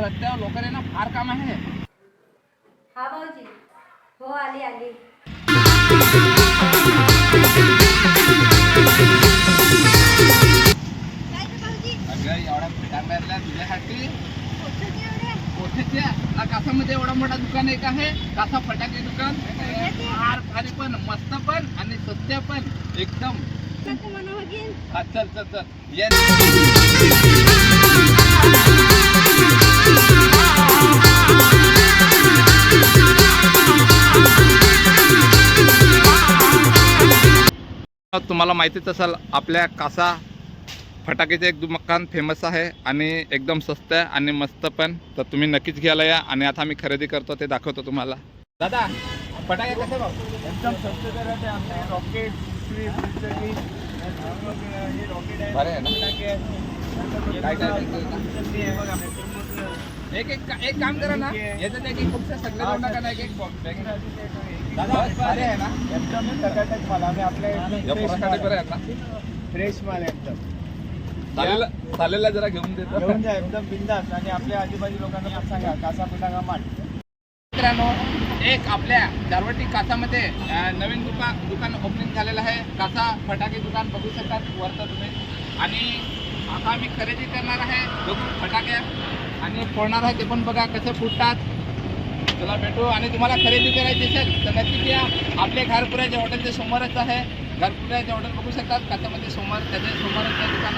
रस्त्यावर लोकांना ना फार काम आहे. हा भाऊजी. हो आली आली. अगं एवढा तुझ्यासाठी. कुठं एवढे कासामध्ये एवढा मोठा दुकान एक आहे. कासा फटाके दुकान. फार भारी पण मस्त पण आणि सत्य पण. एकदम. हा, चल चल चल. तुम्हाला माहितीच असेल आपल्या कासा फटाक्याचे एक दुकान फेमस आहे आणि एकदम स्वस्त आहे आणि मस्त पण. तर तुम्ही नक्कीच घ्यायला या आणि आता मी खरेदी करतो ते दाखवतो तुम्हाला. दादा फटाके कसे भाऊ एकदम स्वस्त दरात आमचे रॉकेट हे रॉकेट आहे एक एक एक काम करा ना. याच्यात एक एक खूप सगळे देऊ नका ना एक एक बॉक्स एकदम टकाटक माल. आम्ही आपल्या या पोरासाठी बरं आहे ना. फ्रेश माल आहे एकदम. चालेल चालेल जरा घेऊन देतो घेऊन जा एकदम बिंदास. आणि आपल्या आजूबाजू लोकांना पण सांगा कासा फटाका माल? मित्रांनो एक आपल्या दारवटी कासामध्ये नवीन दुकान दुकान ओपनिंग झालेलं आहे. कासा फटाके दुकान बघू शकतात वरतं तुम्ही. आणि आता आम्ही खरेदी करणार आहे बघू फटाके. आणि फोडणार आहे ते पण बघा कसे फुटतात. चला भेटू. आणि तुम्हाला खरेदी करायची असेल तर नक्कीच या. आपल्या घरपुऱ्याच्या हॉटेलच्या समोरच आहे. घरपुऱ्याच्या हॉटेल बघू शकतात. कासामध्ये समोर त्याच्या समोरच दुकान